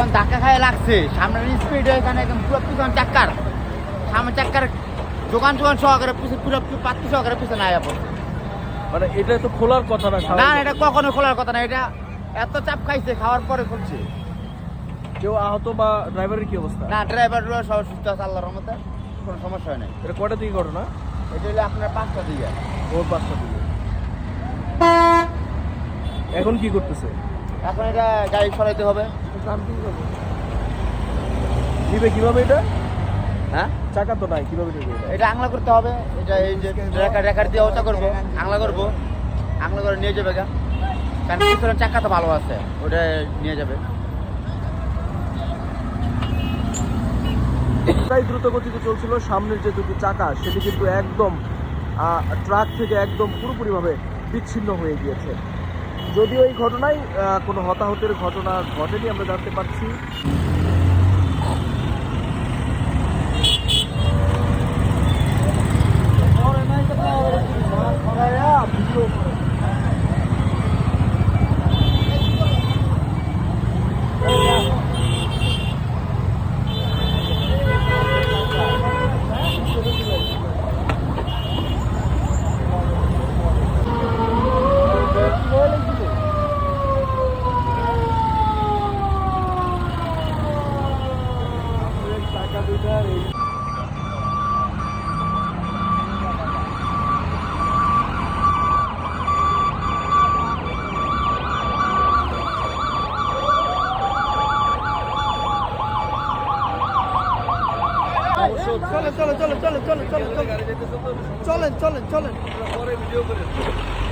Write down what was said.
গায়ে লাগছে। সামনের স্পিড এখানে একদম পুরো পিছন চাক্কার। সামনে চাক্কার দোকান টোকান সহকারে পিছনে পুরো পাত্তি সহকারে পিছনে আয়া পড়ছে। মানে এটা তো খোলার কথা না না এটা কখনো খোলার কথা না এটা এত চাপ খাইছে খাওয়ার পরে খুলছে। কেউ আহত বা ড্রাইভারের কি অবস্থা? না ড্রাইভার সব সুস্থ আছে আল্লাহর রহমতে কোনো সমস্যা হয় নাই। এটা কটা দিকে ঘটনা? এটা হলো আপনার পাঁচটা দিকে ভোর পাঁচটা দিকে এখন কি করতেছে? এখন এটা গাড়ি সরাইতে হবে। নিবে কীভাবে এটা? হ্যাঁ? চাকা তো নাই কীভাবে নিবে এটা? এটা আংলা করতে হবে। এটা এই যে রেখার রেখার দিয়ে ওটা করব। আংলা করব। আংলা করে নিয়ে যাবে গা। কারণ পিছনে চাকা তো ভালো আছে ওটা নিয়ে যাবে। দ্রুত গতিতে চলছিল সামনের যে দুটি চাকা সেটি কিন্তু একদম আহ, ট্রাক থেকে একদম পুরোপুরিভাবে বিচ্ছিন্ন হয়ে গিয়েছে। যদিও এই ঘটনায় কোনো হতাহতের ঘটনা ঘটেনি আমরা জানতে পারছি। চলে চলেন চলেন চলেন চলেন চলেন চলে চলেন চলেন চলেন। করে